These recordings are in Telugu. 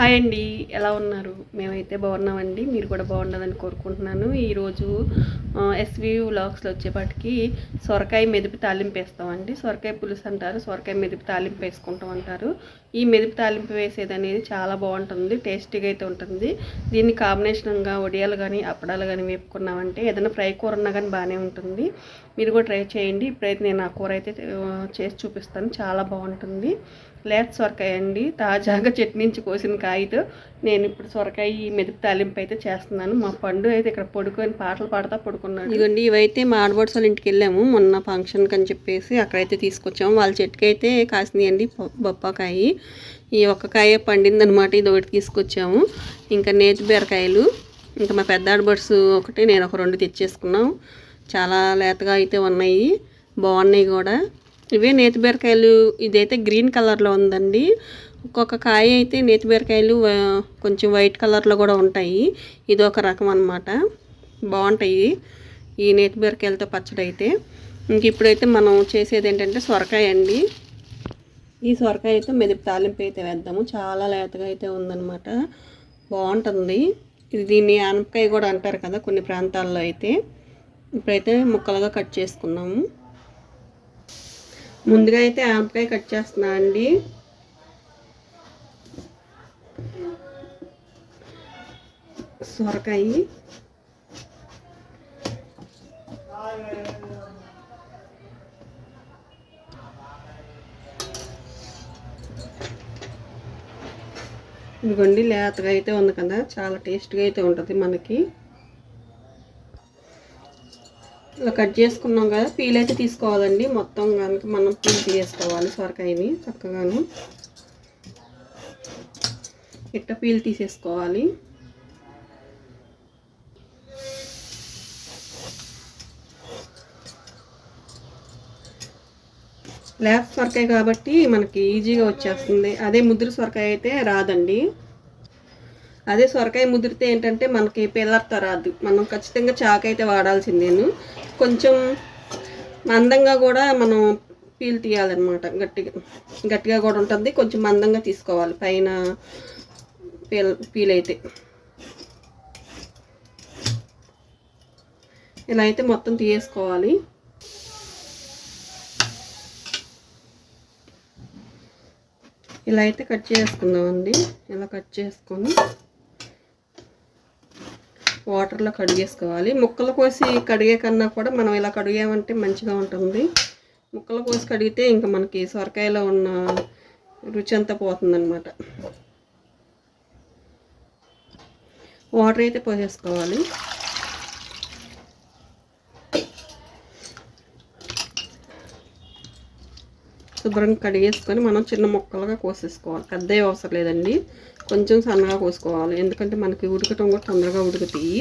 హాయ్ అండి. ఎలా ఉన్నారు? మేమైతే బాగున్నామండి. మీరు కూడా బాగుండాలని కోరుకుంటున్నాను. ఈరోజు ఎస్వి వ్లాగ్స్లో వచ్చేపాటికి సొరకాయ మెదిపి తాలింపు వేస్తామండి. సొరకాయ పులుసు అంటారు. సొరకాయ మెదిపి తాలింపు వేసుకుంటాం అంటారు. ఈ మెదిపి తాలింపు వేసేది అనేది చాలా బాగుంటుంది. టేస్టీగా అయితే ఉంటుంది. దీన్ని కాంబినేషన్గా వడియాలు కానీ అప్పడాలు కానీ వేపుకున్నామంటే ఏదైనా ఫ్రై కూర ఉన్నా కానీ బాగానే ఉంటుంది. మీరు కూడా ట్రై చేయండి. ఇప్పుడైతే నేను ఆ కూర అయితే చేసి చూపిస్తాను. చాలా బాగుంటుంది. లేత సొరకాయ అండి. తాజాగా చెట్టు నుంచి కోసిన కాయతో నేను ఇప్పుడు సొరకాయ ఈ మెదుపు తాలింపు అయితే చేస్తున్నాను. మా పండు అయితే ఇక్కడ పడుకొని పాటలు పాడతా పడుకున్నాడు. ఇదిగోండి ఇవైతే మా ఆడబడ్స్ వాళ్ళ ఇంటికి వెళ్ళాము. మొన్న ఫంక్షన్కి అని చెప్పేసి అక్కడైతే తీసుకొచ్చాము. వాళ్ళ చెట్టుకి అయితే కాసినాయండి బొ- బొప్పాకాయ. ఈ ఒక్క కాయ పండిందనమాట ఇది ఒకటి తీసుకొచ్చాము. ఇంకా నేతి బీరకాయలు. ఇంకా మా పెద్ద ఆడబడ్స్ ఒకటి నేను ఒక రెండు తెచ్చేసుకున్నాం. చాలా లేతగా అయితే ఉన్నాయి. బాగున్నాయి కూడా. ఇవే నేతి బీరకాయలు ఇదైతే గ్రీన్ కలర్లో ఉందండి. ఒక్కొక్క కాయ అయితే నేతి బీరకాయలు కొంచెం వైట్ కలర్లో కూడా ఉంటాయి. ఇది ఒక రకం అన్నమాట. బాగుంటాయి ఈ నేతి బీరకాయలతో పచ్చడి అయితే. ఇంక ఇప్పుడైతే మనం చేసేది ఏంటంటే సొరకాయ అండి. ఈ సొరకాయ అయితే మెదిపి తాలింపు అయితే వేద్దాము. చాలా లేతగా అయితే ఉందన్నమాట. బాగుంటుంది. ఇది దీన్ని ఆనపకాయ కూడా అంటారు కదా కొన్ని ప్రాంతాల్లో అయితే. ఇప్పుడైతే ముక్కలుగా కట్ చేసుకున్నాము ముందుగా అయితే ఆనపకాయ కట్ చేస్తున్నా అండి. సొరకాయ. ఇదిగోండి లేతగా అయితే ఉంది కదా చాలా టేస్ట్గా అయితే ఉంటుంది మనకి. ఇలా కట్ చేసుకున్నాం కదా పీల్ అయితే తీసుకోవాలండి. మొత్తం కనుక మనం పీల్ తీసుకోవాలి సొరకాయని చక్కగాను. ఇట్ట పీల్ తీసేసుకోవాలి. ల్యాప్ సొరకాయ కాబట్టి మనకి ఈజీగా వచ్చేస్తుంది. అదే ముద్ర సొరకాయ అయితే రాదండి. అదే సొరకాయ ముదిరితే ఏంటంటే మనకి పిల్లర్త రాదు. మనం ఖచ్చితంగా చాకు అయితే వాడాల్సిందేను కొంచెం మందంగా కూడా మనం పీల్ తీయాలన్నమాట. గట్టిగా గట్టిగా కూడా ఉంటుంది. కొంచెం మందంగా తీసుకోవాలి. పైన పీల్ పీల్ అయితే. ఇలా అయితే మొత్తం తీయేసుకోవాలి ఇలా అయితే కట్ చేసుకుందామండి. ఇలా కట్ చేసుకొని వాటర్లో కడిగేసుకోవాలి ముక్కలు కోసి కడిగే కన్నా కూడా మనం ఇలా కడిగామంటే మంచిగా ఉంటుంది. ముక్కలు కోసి కడిగితే ఇంకా మనకి సొరకాయలో ఉన్న రుచి అంతా పోతుందన్నమాట. వాటర్ అయితే పోసేసుకోవాలి. శుభ్రంగా కడిగేసుకొని మనం చిన్న ముక్కలుగా కోసేసుకోవాలి. పెద్దవి అవసరం లేదండి. కొంచెం సన్నగా కోసుకోవాలి. ఎందుకంటే మనకి ఉడకటం కూడా తొందరగా ఉడుకుతాయి.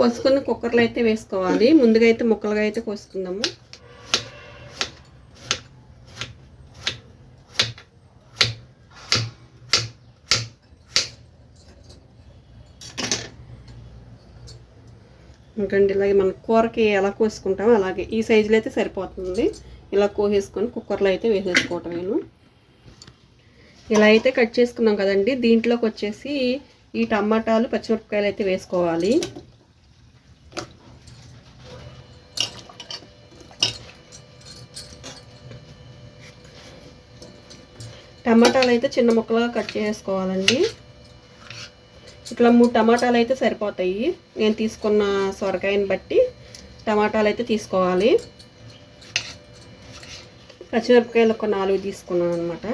కోసుకొని కుక్కర్లో అయితే వేసుకోవాలి. ముందుగా అయితే ముక్కలుగా అయితే కోసుకుందాము. ఇంకండి ఇలాగే మన కూరకి ఎలా కోసుకుంటామో అలాగే. ఈ సైజులో అయితే సరిపోతుంది. ఇలా కోసేసుకొని కుక్కర్లో అయితే వేసేసుకోవటం నేను. ఇలా అయితే కట్ చేసుకున్నాం కదండి. దీంట్లోకి వచ్చేసి ఈ టమాటాలు పచ్చిమిరపకాయలు అయితే వేసుకోవాలి. టమాటాలు అయితే చిన్న ముక్కలుగా కట్ చేసుకోవాలండి. ఇట్లా మూడు టమాటాలు అయితే సరిపోతాయి. నేను తీసుకున్న సొరకాయని బట్టి టమాటాలు అయితే తీసుకోవాలి. పచ్చిమిరపకాయలు ఒక నాలుగు తీసుకున్నాను అనమాట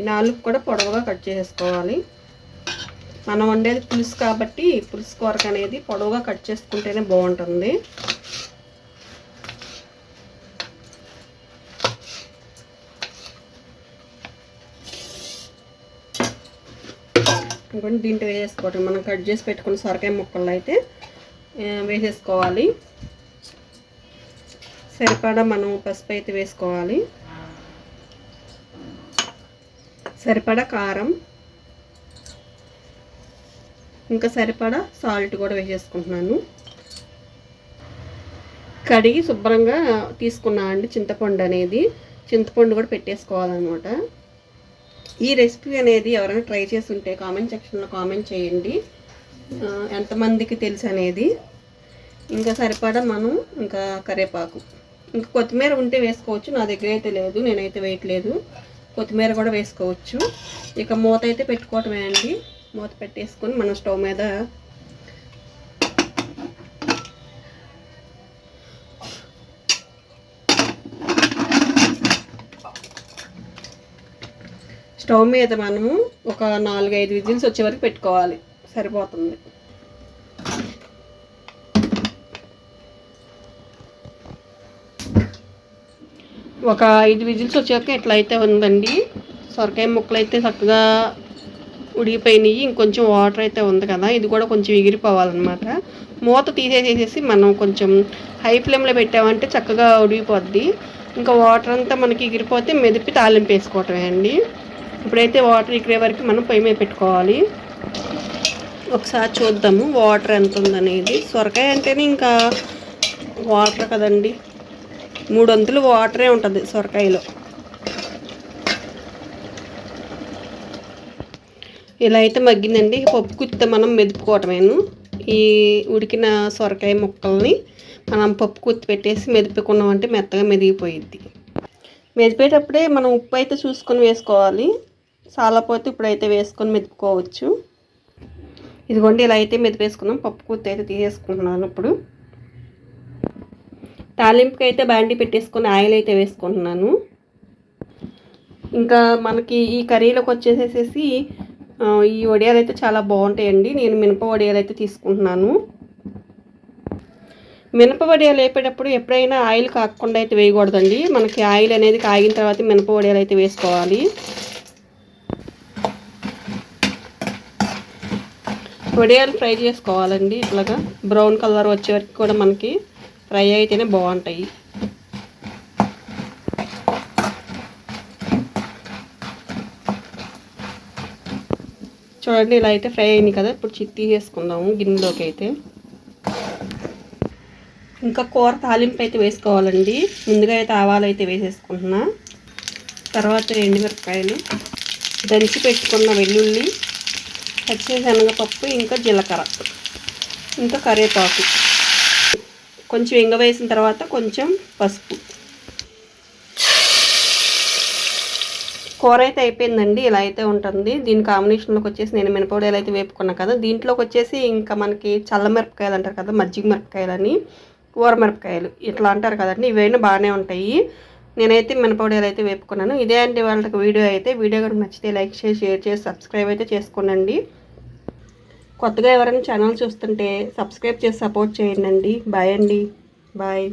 ఈ నాలుగు కూడా పొడవుగా కట్ చేసుకోవాలి. మనం వండేది పులుసు కాబట్టి పులుసు కొరకు అనేది పొడవుగా కట్ చేసుకుంటేనే బాగుంటుంది. ఇంకొంచెం దీంట్లో వేసేసుకోవటం. మనం కట్ చేసి పెట్టుకున్న సొరకాయ ముక్కలు అయితే వేసేసుకోవాలి. సరిపడా మనం పసుపు అయితే వేసుకోవాలి. సరిపడా కారం. ఇంకా సరిపడా సాల్ట్ కూడా వేసేసుకుంటున్నాను. కడిగి శుభ్రంగా తీసుకున్నా అండి చింతపండు అనేది. చింతపండు కూడా పెట్టేసుకోవాలన్నమాట. ఈ రెసిపీ అనేది ఎవరైనా ట్రై చేసి ఉంటే కామెంట్ సెక్షన్లో కామెంట్ చేయండి. ఎంతమందికి తెలుసు అనేది. ఇంకా సరిపడా మనం ఇంకా కరివేపాకు ఇంకా కొత్తిమీర ఉంటే వేసుకోవచ్చు. నా దగ్గర అయితే లేదు నేనైతే వేయట్లేదు. కొత్తిమీర కూడా వేసుకోవచ్చు. ఇక మూత అయితే పెట్టుకోవటమే అండి. మూత పెట్టేసుకొని మనం స్టవ్ మీద స్టవ్ మీద మనము ఒక నాలుగైదు విజిల్స్ వచ్చే వరకు పెట్టుకోవాలి. సరిపోతుంది. ఒక ఐదు విజిల్స్ వచ్చాక ఇట్లా అయితే ఉందండి? సొరకాయ ముక్కలు అయితే చక్కగా ఉడిగిపోయినాయి ఇంకొంచెం వాటర్ అయితే ఉంది కదా ఇది కూడా కొంచెం ఎగిరిపోవాలన్నమాట. మూత తీసేసేసి మనం కొంచెం హై ఫ్లేమ్లో పెట్టామంటే చక్కగా ఉడిగిపోద్ది ఇంకా వాటర్ అంతా మనకి ఎగిరిపోతే మెదిపి తాలింపు వేసుకోవటమే అండి. ఇప్పుడైతే వాటర్ ఎగిరే వరకు మనం పొయ్యి మీద పెట్టుకోవాలి. ఒకసారి చూద్దాము వాటర్ ఎంత ఉందనేది. సొరకాయ అంటేనే ఇంకా వాటర్ కదండి. మూడు వంతులు వాటరే ఉంటుంది సొరకాయలో. ఇలా అయితే మగ్గిందండి. పప్పు కుత్తితే మనం మెదుపుకోవటమేను. ఈ ఉడికిన సొరకాయ ముక్కల్ని మనం పప్పు కుత్తి పెట్టేసి మెదుపుకున్నామంటే మెత్తగా మెదిగిపోయిద్ది. మెదిపేటప్పుడే మనం ఉప్పు అయితే చూసుకొని వేసుకోవాలి. సాలపోతే ఇప్పుడైతే వేసుకొని మెదుపుకోవచ్చు. ఇదిగోండి ఇలా అయితే మెదిపేసుకున్నాం. పప్పు కుత్తి అయితే తీసేసుకుంటున్నాను ఇప్పుడు. తాలింపుకి అయితే బాండి పెట్టేసుకొని ఆయిల్ అయితే వేసుకుంటున్నాను. ఇంకా మనకి ఈ కర్రీలోకి వచ్చేసేసి ఈ వడియాలు అయితే చాలా బాగుంటాయండి. నేను మినప వడియాలు అయితే తీసుకుంటున్నాను. మినప వడియాలు వేపేటప్పుడు ఎప్పుడైనా ఆయిల్ కాకుండా అయితే వేయకూడదండి. మనకి ఆయిల్ అనేది కాగిన తర్వాత మినప వడియాలు అయితే వేసుకోవాలి. వడియాలు ఫ్రై చేసుకోవాలండి ఇట్లాగా. బ్రౌన్ కలర్ వచ్చే వరకు కూడా మనకి ఫ్రై అయితేనే బాగుంటాయి. చూడండి ఇలా అయితే ఫ్రై అయింది కదా. ఇప్పుడు చిత్తి వేసుకుందాము గిన్నెలోకి అయితే. ఇంకా కూర తాలింపు అయితే వేసుకోవాలండి. ముందుగా అయితే ఆవాలు అయితే వేసేసుకుంటున్నా. తర్వాత ఎండుమిరపకాయలు దంచి పెట్టుకున్న వెల్లుల్లి పచ్చిశనగపప్పు ఇంకా జీలకర్ర ఇంకా కరివేపాకు. కొంచెం ఎంగవేసిన తర్వాత కొంచెం పసుపు. కూర అయితే అయిపోయిందండి ఇలా అయితే ఉంటుంది. దీని కాంబినేషన్లోకి వచ్చేసి నేను మినపొడియాలు అయితే వేపుకున్నా కదా దీంట్లోకి వచ్చేసి ఇంకా మనకి చల్ల మిరపకాయలు అంటారు కదా మజ్జిగ మిరపకాయలు అని ఊర మిరపకాయలు ఇట్లా అంటారు కదండి. ఇవైనా బాగానే ఉంటాయి. నేనైతే మినపొడియాలు అయితే వేపుకున్నాను. ఇదే అండి వాళ్ళకి వీడియో అయితే. వీడియో కనుక నచ్చితే లైక్ చేసి షేర్ చేసి సబ్స్క్రైబ్ అయితే చేసుకోనండి. కొత్తగా ఎవరైనా ఛానల్ చూస్తుంటే సబ్స్క్రైబ్ చేసి సపోర్ట్ చేయండి బాయ్ అండి. బాయ్.